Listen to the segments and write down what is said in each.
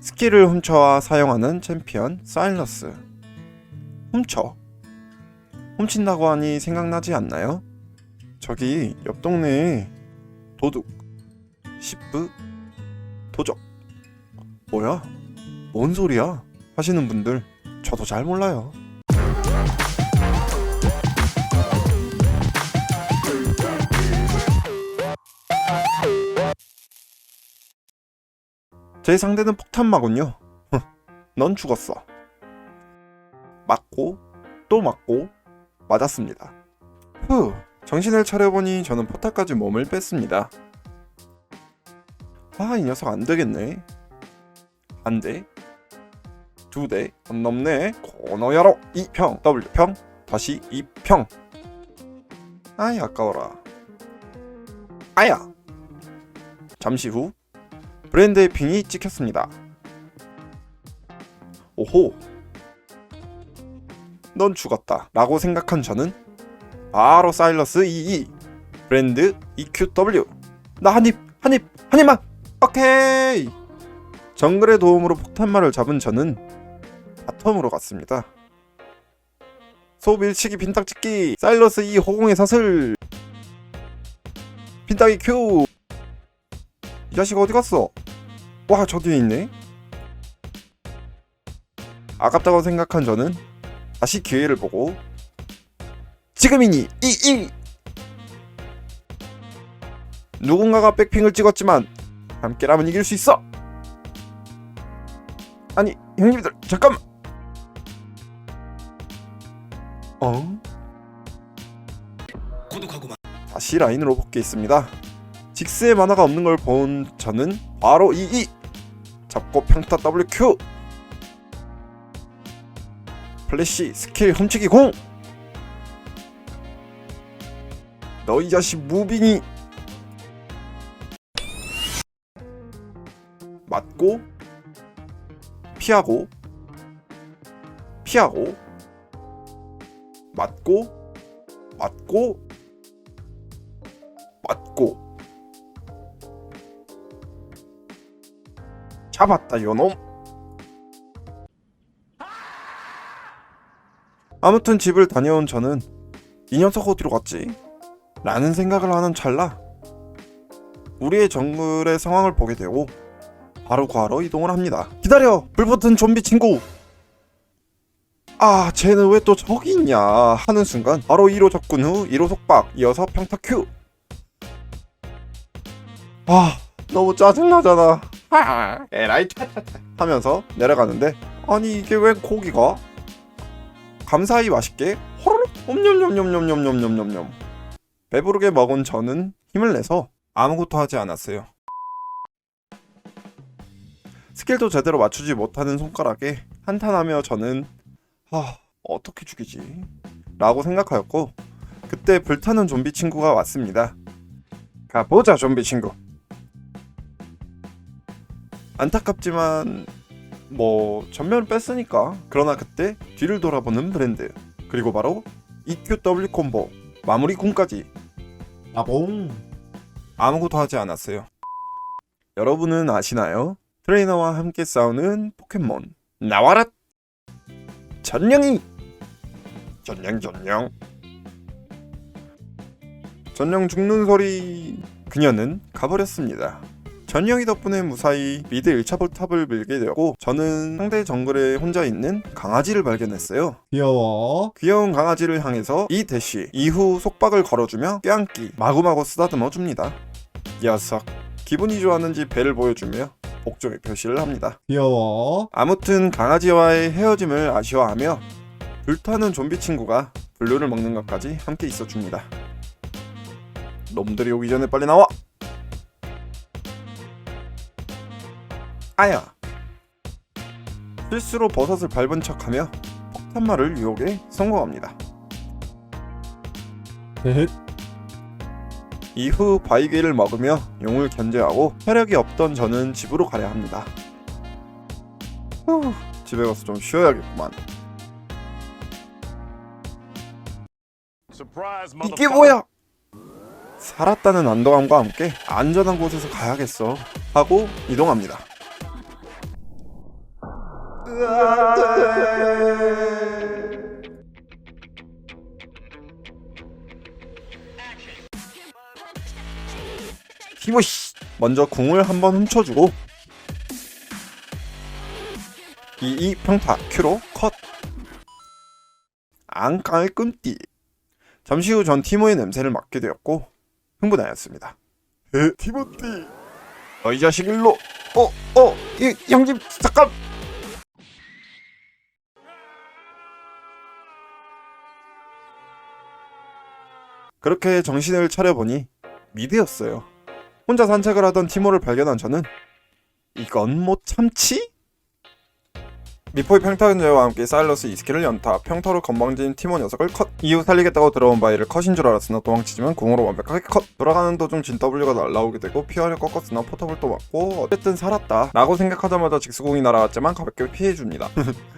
스킬을 훔쳐와 사용하는 챔피언 사일러스. 훔쳐. 훔친다고 하니 생각나지 않나요? 저기 옆 동네에 도둑, 시프, 도적. 뭐야? 뭔 소리야? 하시는 분들 저도 잘 몰라요. 제 상대는 폭탄마군요. 넌 죽었어. 맞고 또 맞고 맞았습니다. 후, 정신을 차려보니 저는 포탈까지 몸을 뺐습니다. 아, 이 녀석 안 되겠네. 한 대, 두 대, 안 넘네. 코너야로 이평 W 평 다시 이평. 아이 아까워라. 아야. 잠시 후 브랜드의 핑이 찍혔습니다. 오호. 넌 죽었다. 라고 생각한 저는 바로 사일러스 22 브랜드 EQW 나 한입 한입 한입만. 오케이. 정글의 도움으로 폭탄말을 잡은 저는 바텀으로 갔습니다. 소 밀치기 빈딱찍기. 사일러스 2 호공의 사슬. 빈딱이 큐 이 자식 어디 갔어? 와, 저 뒤에 있네. 아깝다고 생각한 저는 다시 기회를 보고 지금이니 이이 누군가가 백핑을 찍었지만 함께라면 이길 수 있어. 아니 형님들 잠깐만. 어? 고독하고만 다시 라인으로 복귀했습니다. 직스의 만화가 없는 걸 본 저는 바로 이이 잡고 평타 WQ 플래시 스킬 훔치기 공. 너이 자식 무빙이. 맞고 피하고 피하고 맞고 맞고 잡았다 요놈 아무튼 집을 다녀온 저는 이 녀석 어디로 갔지? 라는 생각을 하는 찰나 우리의 정글의 상황을 보게 되고 바로 구하러 이동을 합니다 기다려! 불붙은 좀비 친구! 아 쟤는 왜 또 저기 있냐 하는 순간 바로 2로 접근 후 2로 속박 이어서 평타 큐 아 너무 짜증나잖아 아 에라이 하면서 내려가는데 아니 이게 왜 고기가? 감사히 맛있게 호로록 옴뇸뇸뇸뇸뇸뇸뇸 배부르게 먹은 저는 힘을 내서 아무것도 하지 않았어요. 스킬도 제대로 맞추지 못하는 손가락에 한탄하며 저는 아 어떻게 죽이지? 라고 생각하였고 그때 불타는 좀비 친구가 왔습니다. 가보자 좀비 친구 안타깝지만 뭐 전면을 뺐으니까 그러나 그때 뒤를 돌아보는 브랜드. 그리고 바로 EQW 콤보 마무리 궁까지. 아봉 아무것도 하지 않았어요. 여러분은 아시나요? 트레이너와 함께 싸우는 포켓몬 나와라! 전령이! 전령 전령. 전령 죽는 소리 그녀는 가버렸습니다 전령이 덕분에 무사히 미드 1차 볼 탑을 밀게 되었고 저는 상대 정글에 혼자 있는 강아지를 발견했어요 귀여워. 귀여운 강아지를 향해서 이 대시 이후 속박을 걸어주며 껴안기 마구마구 쓰다듬어 줍니다 녀석 기분이 좋았는지 배를 보여주며 복종의 표시를 합니다 귀여워. 아무튼 강아지와의 헤어짐을 아쉬워하며 불타는 좀비 친구가 블루를 먹는 것까지 함께 있어줍니다. 놈들이 오기 전에 빨리 나와! 아야! 실수로 버섯을 밟은 척하며 폭탄말을 유혹에 성공합니다. 이후 바이게를 먹으며 용을 견제하고 혈액이 없던 저는 집으로 가야 합니다. 후, 집에 가서 좀 쉬어야겠구만. 이게 뭐야? 살았다는 안도감과 함께 안전한 곳에서 가야겠어 하고 이동합니다. 티모시 먼저 궁을 한번 훔쳐주고. 이이 평타 큐로 컷. 앙깡의 끔띠. 잠시 후 전 티모의 냄새를 맡게 되었고 흥분하였습니다. 에? 티모티 너이 자식 일로. 어 어 이 형님 잠깐 그렇게 정신을 차려보니 미드였어요 혼자 산책을 하던 티모를 발견한 저는 이건 못 참지? 미포의 평타 견제와 함께 사일러스 이스킬을 연타 평타로 건방진 티모 녀석을 컷 이후 살리겠다고 들어온 바이를 컷인 줄 알았으나 도망치지만 궁으로 완벽하게 컷 돌아가는 도중 진 W가 날라오게 되고 피하려 꺾었으나 포탑을 또 맞고 어쨌든 살았다 라고 생각하자마자 직수공이 날아왔지만 가볍게 피해줍니다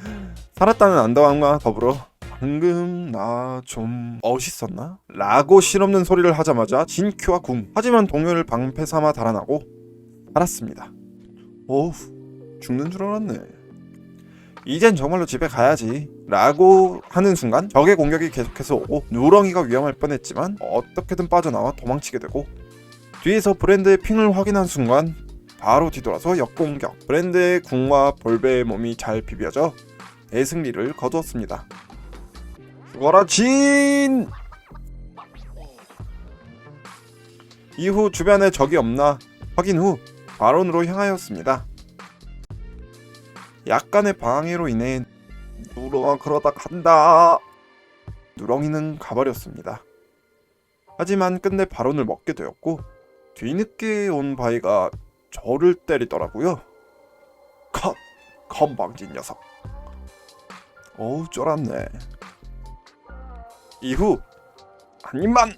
살았다는 안도함과 더불어 방금 나좀 멋있었나? 라고 실없는 소리를 하자마자 진큐와 궁 하지만 동요를 방패 삼아 달아나고 살았습니다. 어우 죽는 줄 알았네. 이젠 정말로 집에 가야지 라고 하는 순간 적의 공격이 계속해서 오고 누렁이가 위험할 뻔했지만 어떻게든 빠져나와 도망치게 되고 뒤에서 브랜드의 핑을 확인한 순간 바로 뒤돌아서 역공격. 브랜드의 궁과 볼베의 몸이 잘 비벼져 대승리를 거두었습니다 죽어라 진! 이후 주변에 적이 없나 확인 후 바론으로 향하였습니다. 약간의 방해로 인해 누렁아 그러다 간다. 누렁이는 가버렸습니다. 하지만 끝내 바론을 먹게 되었고 뒤늦게 온 바이가 저를 때리더라고요. 컷! 건방진 녀석. 어우 쫄았네. 이후 한 입만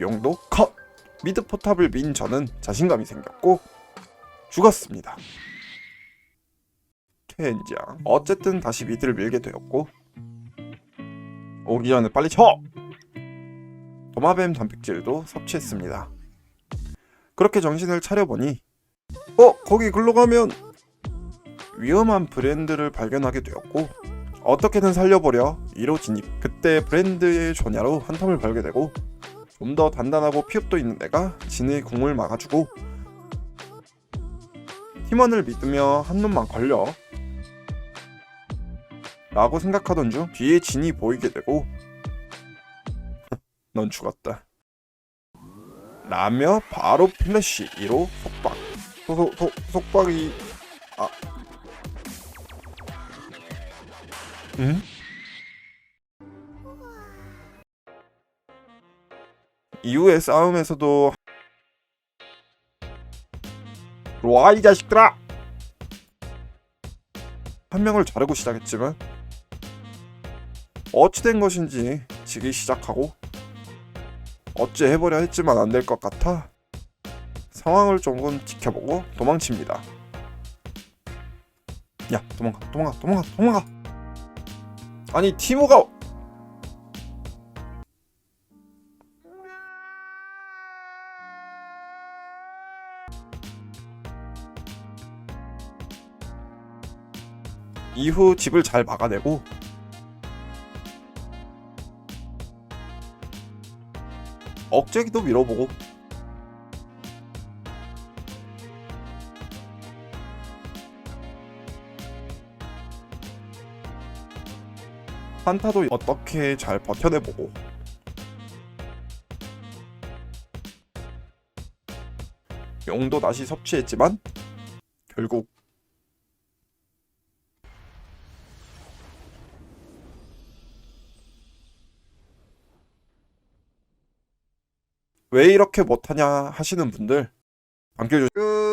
용도 컷 미드 포탑을 민 저는 자신감이 생겼고 죽었습니다. 켄장 어쨌든 다시 미드를 밀게 되었고 오기 전에 빨리 쳐! 도마뱀 단백질도 섭취했습니다. 그렇게 정신을 차려보니 어 거기 글로 가면 위험한 브랜드를 발견하게 되었고 어떻게든 살려보려 1호 진입 그때 브랜드의 조냐로 한텀을 벌게 되고 좀 더 단단하고 피업도 있는 애가 진의 궁을 막아주고 팀원을 믿으며 한 놈만 걸려 라고 생각하던 중 뒤에 진이 보이게 되고 넌 죽었다 라며 바로 플래시 1호 속박 속, 속, 속박이 아 응? 이후의 싸움에서도 와이 자식들아! 한 명을 자르고 시작했지만 어찌된 것인지 지기 시작하고 어찌 해보려 했지만 안 될 것 같아 상황을 조금 지켜보고 도망칩니다. 야 도망가 도망가 도망가 도망가! 아니 티모가 이후 집을 잘 막아내고 억제기도 밀어보고 한타도 어떻게 잘 버텨내보고 용도 다시 섭취했지만 결국 왜 이렇게 못하냐 하시는 분들 반겨주 끝